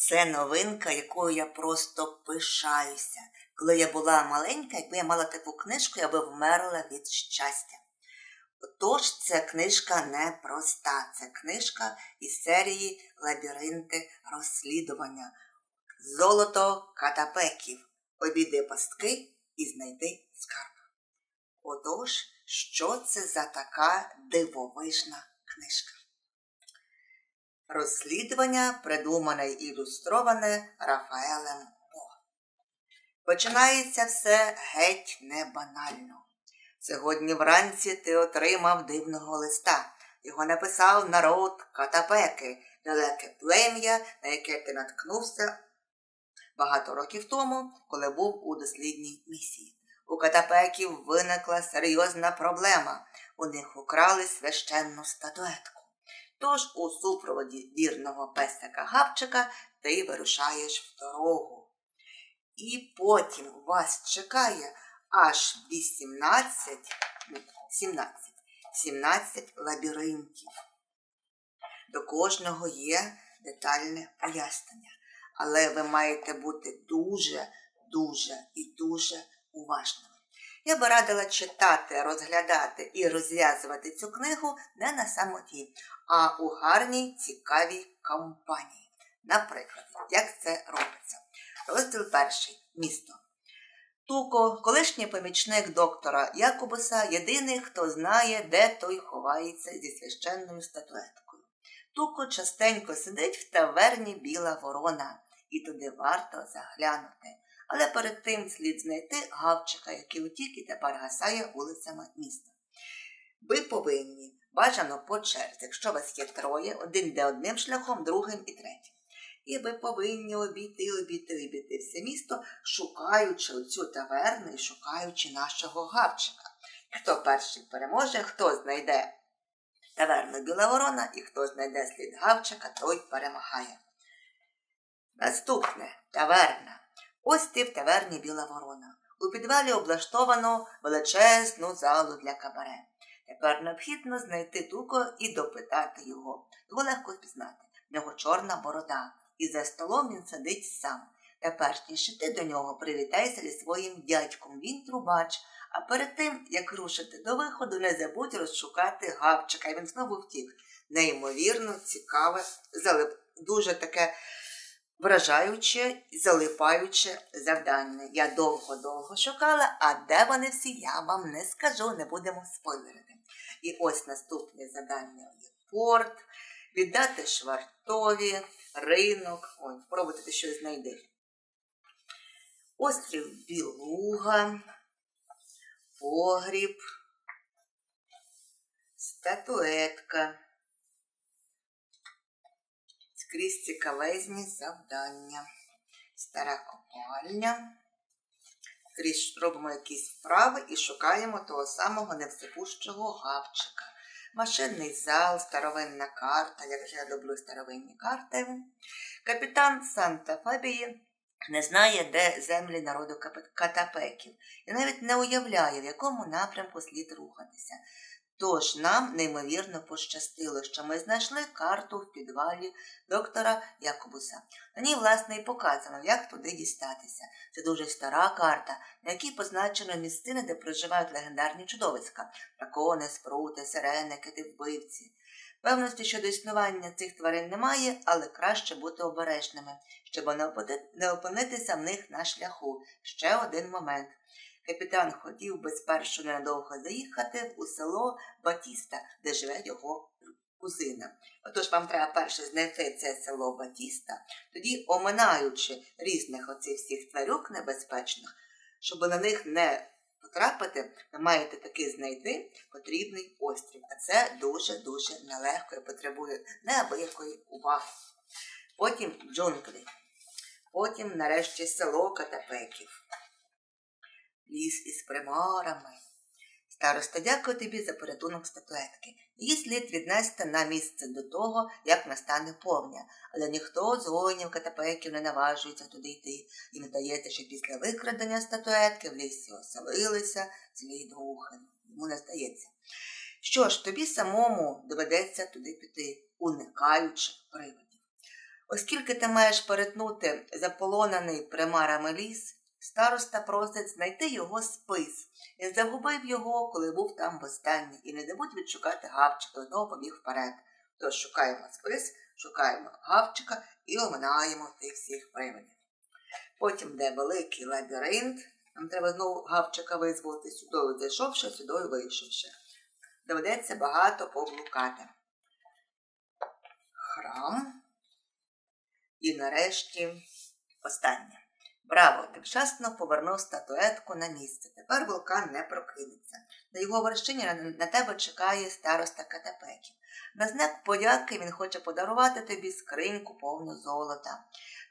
Це новинка, якою я просто пишаюся. Коли я була маленька, якби я мала таку книжку, я би вмерла від щастя. Отож, ця книжка не проста. Це книжка із серії Лабіринти розслідування. Золото катапеків. Обійди пастки і знайди скарб. Отож, що це за така дивовижна книжка? Розслідування придумане і ілюстроване Рафаелем По. Починається все геть не банально. Сьогодні вранці ти отримав дивного листа. Його написав народ Катапеки, далеке плем'я, на яке ти наткнувся багато років тому, коли був у дослідній місії. У Катапеків виникла серйозна проблема. У них украли священну статуетку. Тож у супроводі вірного песика Гавчика ти вирушаєш в дорогу. І потім вас чекає аж 18, 17, 17 лабіринтів. До кожного є детальне пояснення, але ви маєте бути дуже, дуже і дуже уважними. Я би радила читати, розглядати і розв'язувати цю книгу не на самоті, а у гарній цікавій компанії. Наприклад, як це робиться? Розділ перший місто. Туко, колишній помічник доктора Якубуса, єдиний, хто знає, де той ховається зі священною статуеткою. Туко частенько сидить в таверні Біла Ворона, і туди варто заглянути. Але перед тим слід знайти гавчика, який утік і тепер гасає вулицями міста. Ви повинні, бажано по черзі, якщо вас є троє, один йде одним шляхом, другим і третім. І ви повинні обійти, обійти, обійти все місто, шукаючи оцю таверну і шукаючи нашого гавчика. Хто перший переможе, хто знайде таверну Біла Ворона і хто знайде слід гавчика, той перемагає. Наступне таверна. Ось ти в таверні Біла Ворона. У підвалі облаштовано величезну залу для кабаре. Тепер необхідно знайти туко і допитати його. Його легко впізнати. В нього чорна борода, і за столом він сидить сам. Та перш ніж іти до нього, привітайся зі своїм дядьком. Він трубач. А перед тим, як рушити до виходу, не забудь розшукати гавчика. І він знову втік. Неймовірно, цікаве, залип... дуже таке вражаюче і залипаюче завдання. Я довго-довго шукала, а де вони всі, я вам не скажу, не будемо спойлерити. І ось наступне завдання є порт, віддати швартові, ринок. Ой, спробуйте ти щось знайти. Острів Білуга, погріб, статуетка. Скрізь цікавезні завдання. Стара копальня. Робимо якісь вправи і шукаємо того самого невсипущого гавчика. Машинний зал, старовинна карта, як я люблю старовинні карти. Капітан Санта Фабії не знає, де землі народу Катапеків, і навіть не уявляє, в якому напрямку слід рухатися. Тож нам неймовірно пощастило, що ми знайшли карту в підвалі доктора Якобуса. На ній, власне, і показано, як туди дістатися. Це дуже стара карта, на якій позначено місцини, де проживають легендарні чудовиська дракони, спрути, сирени, кити вбивці. Певності щодо існування цих тварин немає, але краще бути обережними, щоб не опинитися в них на шляху. Ще один момент. Капітан хотів би спершу ненадовго заїхати у село Батіста, де живе його кузина. Отож вам треба перше знайти це село Батіста, тоді, оминаючи різних оцих всіх тварюк небезпечних, щоб на них не потрапити, ви маєте таки знайти потрібний острів. А це дуже-дуже нелегко і потребує неабиякої уваги. Потім джунглі, потім, нарешті, село Катапеків ліс із примарами. Староста, дякую тобі за порятунок статуетки. Її слід віднести на місце до того, як настане повня, але ніхто з воїнів катапеків не наважується туди йти. Їм здається, що після викрадення статуетки в лісі оселилися злі духи. Йому не здається. Що ж, тобі самому доведеться туди піти, уникаючи привидів. Оскільки ти маєш перетнути заполонений примарами ліс, староста просить знайти його спис. І загубив його, коли був там востаннє, і не забудь відшукати гавчика, знову побіг вперед. Тож шукаємо спис, шукаємо гавчика і оминаємо тих всіх привидів. Потім де великий лабіринт, нам треба знову гавчика визволити, сюдою зайшовши, сюдою вийшовши. Доведеться багато поблукати. Храм. І нарешті останнє. Браво! Ти вчасно повернув статуетку на місце. Тепер вулкан не прокинеться. На його вершині на, тебе чекає староста Катапеків. На знак подяки він хоче подарувати тобі скриньку повну золота.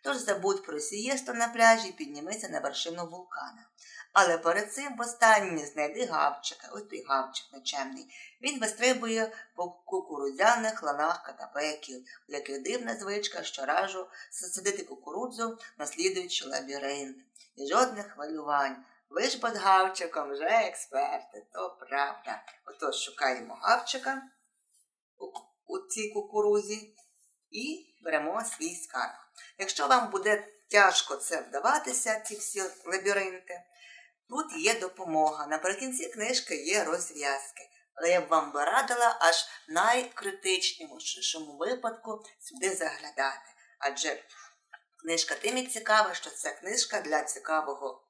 Тож забудь про сієсту на пляжі і піднімися на вершину вулкана. Але перед цим востаннє знайди гавчика, ось той гавчик нечемний. Він вистрибує по кукурудзяних ланах катапеків, у яких дивна звичка щоразу садити кукурудзу, наслідуючи лабіринт. І жодних хвилювань. Ви ж під гавчиком вже експерти, то правда. Отож шукаємо гавчика у, цій кукурузі і беремо свій скарб. Якщо вам буде тяжко це вдаватися, ці всі лабіринти, тут є допомога. Наприкінці книжки є розв'язки. Але я б вам би радила аж найкритичнішому випадку сюди заглядати. Адже книжка тим і цікава, що це книжка для цікавого.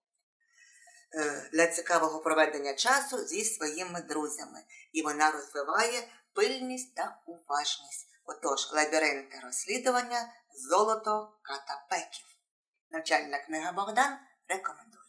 Е, Для цікавого проведення часу зі своїми друзями, і вона розвиває пильність та уважність. Отож, лабіринти розслідування, золото катапеків. Навчальна книга Богдан рекомендує.